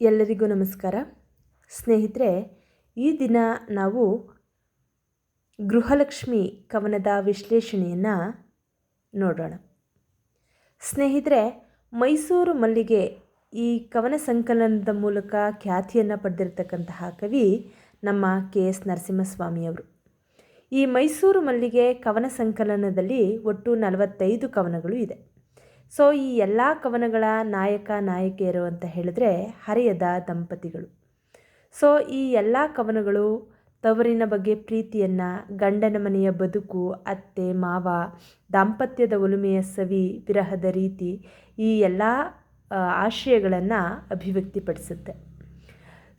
ಎಲ್ಲರಿಗೂ ನಮಸ್ಕಾರ. ಸ್ನೇಹಿತರೆ, ಈ ದಿನ ನಾವು ಗೃಹಲಕ್ಷ್ಮಿ ಕವನದ ವಿಶ್ಲೇಷಣೆಯನ್ನು ನೋಡೋಣ. ಸ್ನೇಹಿತರೆ, ಮೈಸೂರು ಮಲ್ಲಿಗೆ ಈ ಕವನ ಸಂಕಲನದ ಮೂಲಕ ಖ್ಯಾತಿಯನ್ನು ಪಡೆದಿರತಕ್ಕಂತಹ ಕವಿ ನಮ್ಮ ಕೆ ಎಸ್ ನರಸಿಂಹಸ್ವಾಮಿಯವರು ಈ ಮೈಸೂರು ಮಲ್ಲಿಗೆ ಕವನ ಸಂಕಲನದಲ್ಲಿ ಒಟ್ಟು ನಲವತ್ತೈದು ಕವನಗಳು ಇದೆ. ಸೊ ಈ ಎಲ್ಲ ಕವನಗಳ ನಾಯಕ, ನಾಯಕಿಯರು ಅಂತ ಹೇಳಿದ್ರೆ ಹರಿಯದ ದಂಪತಿಗಳು. ಸೊ ಈ ಎಲ್ಲ ಕವನಗಳು ತವರಿನ ಬಗ್ಗೆ ಪ್ರೀತಿಯನ್ನು, ಗಂಡನ ಮನೆಯ ಬದುಕು, ಅತ್ತೆ, ಮಾವ, ದಾಂಪತ್ಯದ ಒಲುಮೆಯ ಸವಿ, ವಿರಹದ ರೀತಿ ಈ ಎಲ್ಲ ಆಶಯಗಳನ್ನು ಅಭಿವ್ಯಕ್ತಿಪಡಿಸುತ್ತೆ.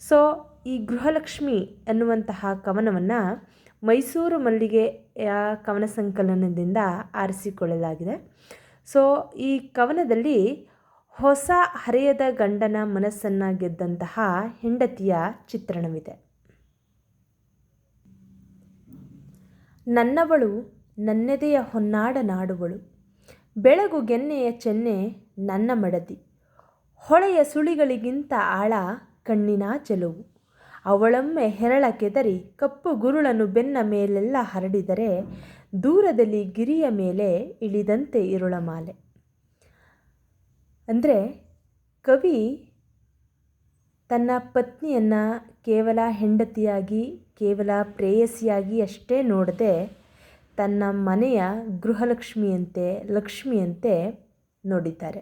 ಸೊ ಈ ಗೃಹಲಕ್ಷ್ಮಿ ಅನ್ನುವಂತಹ ಕವನವನ್ನು ಮೈಸೂರು ಮಲ್ಲಿಗೆಯ ಕವನ ಸಂಕಲನದಿಂದ ಆರಿಸಿಕೊಳ್ಳಲಾಗಿದೆ. ಸೊ ಈ ಕವನದಲ್ಲಿ ಹೊಸ ಹರೆಯದ ಗಂಡನ ಮನಸ್ಸನ್ನು ಗೆದ್ದಂತಹ ಹೆಂಡತಿಯ ಚಿತ್ರಣವಿದೆ. ನನ್ನವಳು ನನ್ನೆದೆಯ ಹೊನ್ನಾಡ ನಾಡುವಳು. ಬೆಳಗು ಗೆನ್ನೆಯ ಚೆನ್ನೆ ನನ್ನ ಮಡದಿ. ಹೊಳೆಯ ಸುಳಿಗಳಿಗಿಂತ ಆಳ ಕಣ್ಣಿನ ಚೆಲುವು. ಅವಳೊಮ್ಮೆ ಹೆರಳ ಕೆದರಿ ಕಪ್ಪು ಗುರುಳನ್ನು ಬೆನ್ನ ಮೇಲೆಲ್ಲ ಹರಡಿದರೆ ದೂರದಲ್ಲಿ ಗಿರಿಯ ಮೇಲೆ ಇಳಿದಂತೆ ಇರುಳಮಾಲೆ ಅಂದರೆ ಕವಿ ತನ್ನ ಪತ್ನಿಯನ್ನು ಕೇವಲ ಹೆಂಡತಿಯಾಗಿ, ಕೇವಲ ಪ್ರೇಯಸಿಯಾಗಿ ಅಷ್ಟೇ ನೋಡದೆ ತನ್ನ ಮನೆಯ ಗೃಹಲಕ್ಷ್ಮಿಯಂತೆ, ಲಕ್ಷ್ಮಿಯಂತೆ ನೋಡಿದ್ದಾರೆ.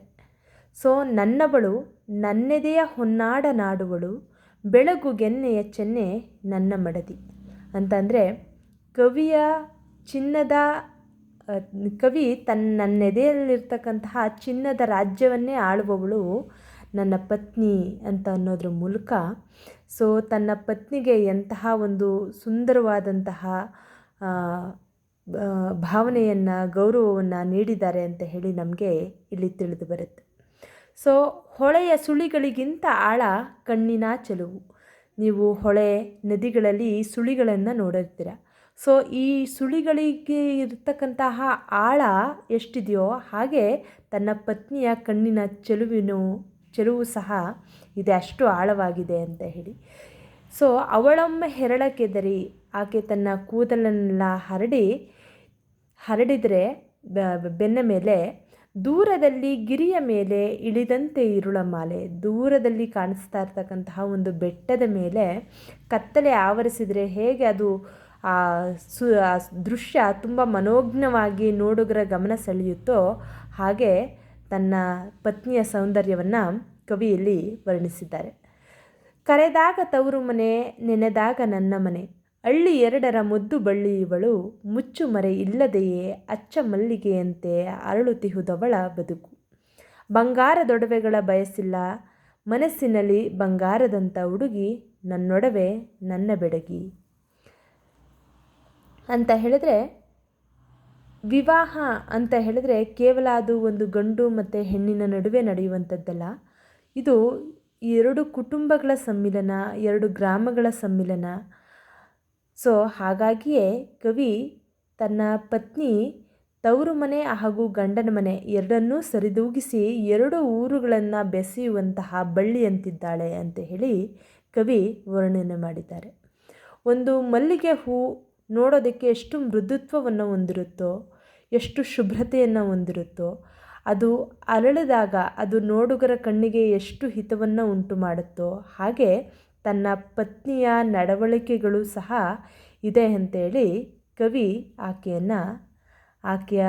ಸೊ ನನ್ನವಳು ನನ್ನೆದೆಯ ಹೊನ್ನಾಡ ನಾಡುವಳು, ಬೆಳಗು ಗೆನ್ನೆಯ ಚೆನ್ನೆ ನನ್ನ ಮಡದಿ. ಅಂತಂದರೆ ಕವಿಯ ಚಿನ್ನದ ಕವಿ ತನ್ನ ನನ್ನೆದೆಯಲ್ಲಿರ್ತಕ್ಕಂತಹ ಚಿನ್ನದ ರಾಜ್ಯವನ್ನೇ ಆಳುವವಳು ನನ್ನ ಪತ್ನಿ ಅಂತ ಅನ್ನೋದ್ರ ಮೂಲಕ. ಸೊ, ತನ್ನ ಪತ್ನಿಗೆ ಎಂತಹ ಒಂದು ಸುಂದರವಾದಂತಹ ಭಾವನೆಯನ್ನು, ಗೌರವವನ್ನು ನೀಡಿದ್ದಾರೆ ಅಂತ ಹೇಳಿ ನಮಗೆ ಇಲ್ಲಿ ತಿಳಿದು ಬರುತ್ತೆ. ಸೊ, ಹೊಳೆಯ ಸುಳಿಗಳಿಗಿಂತ ಆಳ ಕಣ್ಣಿನ ಚೆಲುವು. ನೀವು ಹೊಳೆ ನದಿಗಳಲ್ಲಿ ಸುಳಿಗಳನ್ನು ನೋಡಿರ್ತೀರ. ಸೊ ಈ ಸುಳಿಗಳಿಗೆ ಇರತಕ್ಕಂತಹ ಆಳ ಎಷ್ಟಿದೆಯೋ ಹಾಗೆ ತನ್ನ ಪತ್ನಿಯ ಕಣ್ಣಿನ ಚೆಲುವಿನ, ಚೆಲುವು ಸಹ ಇದೆ, ಅಷ್ಟು ಆಳವಾಗಿದೆ ಅಂತ ಹೇಳಿ. ಸೊ ಅವಳೊಮ್ಮೆ ಹೆರಳಕ್ಕೆದರಿ ಆಕೆ ತನ್ನ ಕೂದಲನ್ನೆಲ್ಲ ಹರಡಿ, ಹರಡಿದರೆ ಬೆನ್ನ ಮೇಲೆ, ದೂರದಲ್ಲಿ ಗಿರಿಯ ಮೇಲೆ ಇಳಿದಂತೆ ಇರುಳ ಮಾಲೆ, ದೂರದಲ್ಲಿ ಕಾಣಿಸ್ತಾ ಇರ್ತಕ್ಕಂತಹ ಒಂದು ಬೆಟ್ಟದ ಮೇಲೆ ಕತ್ತಲೆ ಆವರಿಸಿದರೆ ಹೇಗೆ ಅದು ಆ, ಸು ದೃಶ್ಯ ತುಂಬ ಮನೋಜ್ಞವಾಗಿ ನೋಡುಗರ ಗಮನ ಸೆಳೆಯುತ್ತೋ ಹಾಗೆ ತನ್ನ ಪತ್ನಿಯ ಸೌಂದರ್ಯವನ್ನು ಕವಿಯಲ್ಲಿ ವರ್ಣಿಸಿದ್ದಾರೆ. ಕರೆದಾಗ ತವರು ಮನೆ, ನೆನೆದಾಗ ನನ್ನ ಮನೆ. ಹಳ್ಳಿ ಎರಡರ ಮುದ್ದು ಬಳ್ಳಿ ಇವಳು. ಮುಚ್ಚು ಮರೆ ಇಲ್ಲದೆಯೇ ಅಚ್ಚ ಮಲ್ಲಿಗೆಯಂತೆ ಅರಳುತಿಹುದವಳ ಬದುಕು. ಬಂಗಾರದೊಡವೆಗಳ ಬಯಸಿಲ್ಲ. ಮನಸ್ಸಿನಲ್ಲಿ ಬಂಗಾರದಂಥ ಹುಡುಗಿ ನನ್ನೊಡವೆ ನನ್ನ ಬೆಡಗಿ. ಅಂತ ಹೇಳಿದ್ರೆ, ವಿವಾಹ ಅಂತ ಹೇಳಿದ್ರೆ ಕೇವಲ ಅದು ಒಂದು ಗಂಡು ಮತ್ತು ಹೆಣ್ಣಿನ ನಡುವೆ ನಡೆಯುವಂಥದ್ದಲ್ಲ. ಇದು ಎರಡು ಕುಟುಂಬಗಳ ಸಮ್ಮಿಲನ, ಎರಡು ಗ್ರಾಮಗಳ ಸಮ್ಮಿಲನ. ಸೊ, ಹಾಗಾಗಿಯೇ ಕವಿ ತನ್ನ ಪತ್ನಿ ತವರು ಮನೆ ಹಾಗೂ ಗಂಡನ ಮನೆ ಎರಡನ್ನೂ ಸರಿದೂಗಿಸಿ ಎರಡು ಊರುಗಳನ್ನು ಬೆಸೆಯುವಂತಹ ಬಳ್ಳಿಯಂತಿದ್ದಾಳೆ ಅಂತ ಹೇಳಿ ಕವಿ ವರ್ಣನೆ ಮಾಡಿದ್ದಾರೆ. ಒಂದು ಮಲ್ಲಿಗೆ ಹೂ ನೋಡೋದಕ್ಕೆ ಎಷ್ಟು ಮೃದುತ್ವವನ್ನು ಹೊಂದಿರುತ್ತೋ, ಎಷ್ಟು ಶುಭ್ರತೆಯನ್ನು ಹೊಂದಿರುತ್ತೋ, ಅದು ಅರಳಿದಾಗ ಅದು ನೋಡುಗರ ಕಣ್ಣಿಗೆ ಎಷ್ಟು ಹಿತವನ್ನು ಉಂಟು ಮಾಡುತ್ತೋ ಹಾಗೆ ತನ್ನ ಪತ್ನಿಯ ನಡವಳಿಕೆಗಳು ಸಹ ಇದೆ ಅಂತೇಳಿ ಕವಿ ಆಕೆಯನ್ನು, ಆಕೆಯ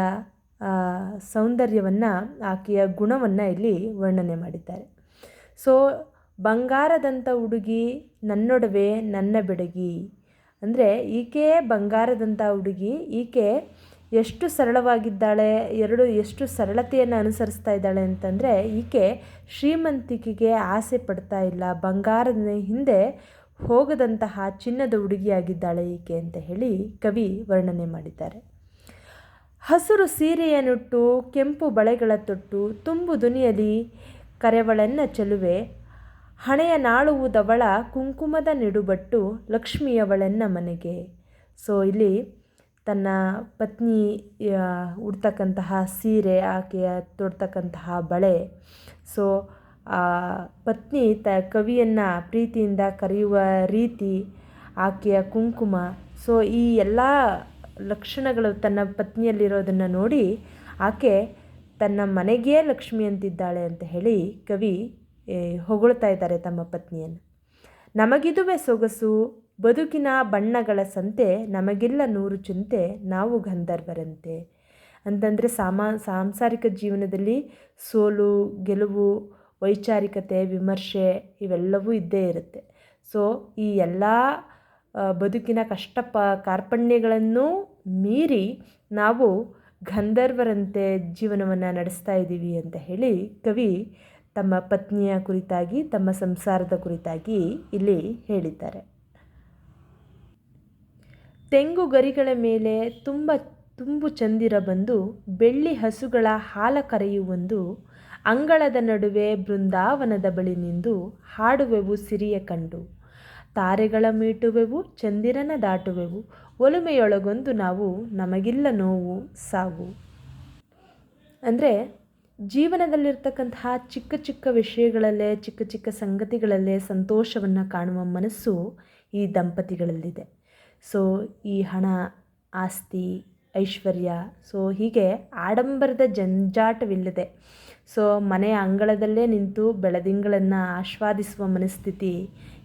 ಸೌಂದರ್ಯವನ್ನು, ಆಕೆಯ ಗುಣವನ್ನು ಇಲ್ಲಿ ವರ್ಣನೆ ಮಾಡಿದ್ದಾರೆ. ಸೊ, ಬಂಗಾರದಂಥ ಹುಡುಗಿ ನನ್ನೊಡವೆ ನನ್ನ ಬೆಡಗಿ ಅಂದರೆ ಈಕೆ ಬಂಗಾರದಂಥ ಹುಡುಗಿ, ಈಕೆ ಎಷ್ಟು ಸರಳವಾಗಿದ್ದಾಳೆ, ಎರಡು ಎಷ್ಟು ಸರಳತೆಯನ್ನು ಅನುಸರಿಸ್ತಾ ಇದ್ದಾಳೆ ಅಂತಂದರೆ ಈಕೆ ಶ್ರೀಮಂತಿಕೆಗೆ ಆಸೆ ಪಡ್ತಾ ಇಲ್ಲ. ಬಂಗಾರದ ಹಿಂದೆ ಹೋಗದಂತಹ ಚಿನ್ನದ ಹುಡುಗಿಯಾಗಿದ್ದಾಳೆ ಈಕೆ ಅಂತ ಹೇಳಿ ಕವಿ ವರ್ಣನೆ ಮಾಡಿದ್ದಾರೆ. ಹಸಿರು ಸೀರೆಯನ್ನುಟ್ಟು, ಕೆಂಪು ಬಳೆಗಳ ತೊಟ್ಟು, ತುಂಬು ದುನಿಯಲಿ ಕರೆವಳನ್ನ ಚೆಲುವೆ ಹಣೆಯ ನಾಳುವುದವಳ ಕುಂಕುಮದ ನೆಡುಬಟ್ಟು ಲಕ್ಷ್ಮಿಯವಳೆನ್ನ ಮನೆಗೆ. ಸೊ ಇಲ್ಲಿ ತನ್ನ ಪತ್ನಿ ಉಡ್ತಕ್ಕಂತಹ ಸೀರೆ, ಆಕೆಯ ತೊಡ್ತಕ್ಕಂತಹ ಬಳೆ. ಸೊ ಪತ್ನಿ ತ ಕವಿಯನ್ನು ಪ್ರೀತಿಯಿಂದ ಕರೆಯುವ ರೀತಿ ಆಕೆಯ ಕುಂಕುಮ. ಸೊ ಈ ಎಲ್ಲ ಲಕ್ಷಣಗಳು ತನ್ನ ಪತ್ನಿಯಲ್ಲಿರೋದನ್ನು ನೋಡಿ ಆಕೆ ತನ್ನ ಮನೆಗೇ ಲಕ್ಷ್ಮಿ ಅಂತಿದ್ದಾಳೆ ಅಂತ ಹೇಳಿ ಕವಿ ಹೊಗಳ್ತಾ ಇದ್ದಾರೆ ತಮ್ಮ ಪತ್ನಿಯನ್ನು. ನಮಗಿದುವೆ ಸೊಗಸು, ಬದುಕಿನ ಬಣ್ಣಗಳ ಸಂತೆ, ನಮಗಿಲ್ಲ ನೂರು ಚಿಂತೆ, ನಾವು ಗಂಧರ್ವರಂತೆ. ಅಂತಂದರೆ ಸಾಮಾ, ಸಾಂಸಾರಿಕ ಜೀವನದಲ್ಲಿ ಸೋಲು, ಗೆಲುವು, ವೈಚಾರಿಕತೆ, ವಿಮರ್ಶೆ ಇವೆಲ್ಲವೂ ಇದ್ದೇ ಇರುತ್ತೆ. ಸೊ ಈ ಎಲ್ಲ ಬದುಕಿನ ಕಷ್ಟ ಪ, ಕಾರ್ಪಣ್ಯಗಳನ್ನು ಮೀರಿ ನಾವು ಗಂಧರ್ವರಂತೆ ಜೀವನವನ್ನು ನಡೆಸ್ತಾ ಇದ್ದೀವಿ ಅಂತ ಹೇಳಿ ಕವಿ ತಮ್ಮ ಪತ್ನಿಯ ಕುರಿತಾಗಿ, ತಮ್ಮ ಸಂಸಾರದ ಕುರಿತಾಗಿ ಇಲ್ಲಿ ಹೇಳಿದ್ದಾರೆ. ತೆಂಗು ಗರಿಗಳ ಮೇಲೆ ತುಂಬ, ತುಂಬು ಚಂದಿರ ಬಂದು ಬೆಳ್ಳಿ ಹಸುಗಳ ಹಾಲ ಕರೆಯುವೊಂದು ಅಂಗಳದ ನಡುವೆ ಬೃಂದಾವನದ ಬಳಿ ನಿಂದು ಹಾಡುವೆವು ಸಿರಿಯ ಕಂಡು. ತಾರೆಗಳ ಮೀಟುವೆವು ಚಂದಿರನ ದಾಟುವೆವು. ಒಲುಮೆಯೊಳಗೊಂದು ನಾವು ನಮಗಿಲ್ಲ ನೋವು ಸಾವು. ಅಂದರೆ ಜೀವನದಲ್ಲಿರ್ತಕ್ಕಂತಹ ಚಿಕ್ಕ ಚಿಕ್ಕ ವಿಷಯಗಳಲ್ಲೇ, ಚಿಕ್ಕ ಚಿಕ್ಕ ಸಂಗತಿಗಳಲ್ಲೇ ಸಂತೋಷವನ್ನು ಕಾಣುವ ಮನಸ್ಸು ಈ ದಂಪತಿಗಳಲ್ಲಿದೆ. ಸೊ ಈ ಹಣ, ಆಸ್ತಿ, ಐಶ್ವರ್ಯ ಸೊ ಹೀಗೆ ಆಡಂಬರದ ಜಂಜಾಟವಿಲ್ಲದೆ ಸೊ ಮನೆಯ ಅಂಗಳದಲ್ಲೇ ನಿಂತು ಬೆಳದಿಂಗಳನ್ನು ಆಸ್ವಾದಿಸುವ ಮನಸ್ಥಿತಿ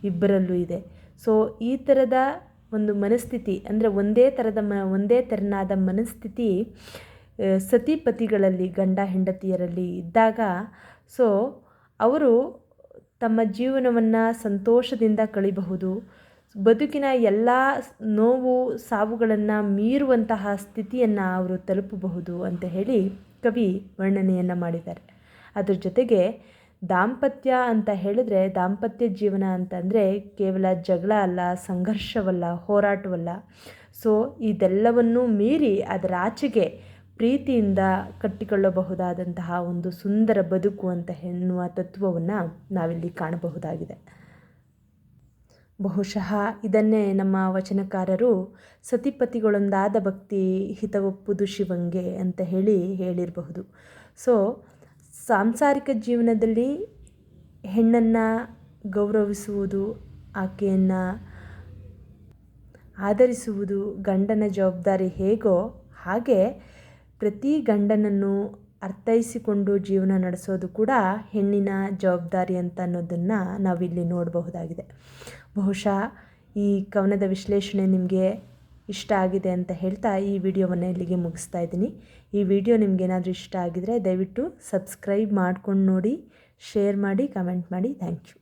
ಇಬ್ಬರಲ್ಲೂ ಇದೆ. ಸೊ ಈ ಥರದ ಒಂದು ಮನಸ್ಥಿತಿ, ಅಂದರೆ ಒಂದೇ ಥರದ ಮ, ಒಂದೇ ತೆರನಾದ ಮನಸ್ಥಿತಿ ಸತಿಪತಿಗಳಲ್ಲಿ ಗಂಡ ಹೆಂಡತಿಯರಲ್ಲಿ ಇದ್ದಾಗ, ಸೊ, ಅವರು ತಮ್ಮ ಜೀವನವನ್ನು ಸಂತೋಷದಿಂದ ಕಳಿಬಹುದು. ಬದುಕಿನ ಎಲ್ಲ ನೋವು, ಸಾವುಗಳನ್ನು ಮೀರುವಂತಹ ಸ್ಥಿತಿಯನ್ನು ಅವರು ತಲುಪಬಹುದು ಅಂತ ಹೇಳಿ ಕವಿ ವರ್ಣನೆಯನ್ನು ಮಾಡಿದ್ದಾರೆ. ಅದರ ಜೊತೆಗೆ ದಾಂಪತ್ಯ ಅಂತ ಹೇಳಿದ್ರೆ, ದಾಂಪತ್ಯ ಜೀವನ ಅಂತಂದರೆ ಕೇವಲ ಜಗಳ ಅಲ್ಲ, ಸಂಘರ್ಷವಲ್ಲ, ಹೋರಾಟವಲ್ಲ. ಸೊ, ಇದೆಲ್ಲವನ್ನೂ ಮೀರಿ ಅದರ ಆಚೆಗೆ ಪ್ರೀತಿಯಿಂದ ಕಟ್ಟಿಕೊಳ್ಳಬಹುದಾದಂತಹ ಒಂದು ಸುಂದರ ಬದುಕು ಅಂತ ಎನ್ನುವ ತತ್ವವನ್ನು ನಾವಿಲ್ಲಿ ಕಾಣಬಹುದಾಗಿದೆ. ಬಹುಶಃ ಇದನ್ನೇ ನಮ್ಮ ವಚನಕಾರರು ಸತಿಪತಿಗಳೊಂದಾದ ಭಕ್ತಿ ಹಿತವೊಪ್ಪುದು ಶಿವಂಗೆ ಅಂತ ಹೇಳಿ ಹೇಳಿರಬಹುದು. ಸೊ ಸಾಂಸಾರಿಕ ಜೀವನದಲ್ಲಿ ಹೆಣ್ಣನ್ನು ಗೌರವಿಸುವುದು, ಆಕೆಯನ್ನು ಆಧರಿಸುವುದು, ಗಂಡನ ಜವಾಬ್ದಾರಿ ಹೇಗೋ ಹಾಗೆ ಪ್ರತಿ ಗಂಡನನ್ನು ಅರ್ಥೈಸಿಕೊಂಡು ಜೀವನ ನಡೆಸೋದು ಕೂಡ ಹೆಣ್ಣಿನ ಜವಾಬ್ದಾರಿ ಅಂತ ಅನ್ನೋದನ್ನು ನಾವಿಲ್ಲಿ ನೋಡಬಹುದಾಗಿದೆ. ಬಹುಶಃ ಈ ಕವನದ ವಿಶ್ಲೇಷಣೆ ನಿಮಗೆ ಇಷ್ಟ ಆಗಿದೆ ಅಂತ ಹೇಳ್ತಾ ಈ ವಿಡಿಯೋವನ್ನು ಇಲ್ಲಿಗೆ ಮುಗಿಸ್ತಾ ಇದ್ದೀನಿ. ಈ ವಿಡಿಯೋ ನಿಮಗೇನಾದರೂ ಇಷ್ಟ ಆಗಿದರೆ ದಯವಿಟ್ಟು ಸಬ್ಸ್ಕ್ರೈಬ್ ಮಾಡ್ಕೊಂಡು ನೋಡಿ, ಶೇರ್ ಮಾಡಿ, ಕಮೆಂಟ್ ಮಾಡಿ. Thank you.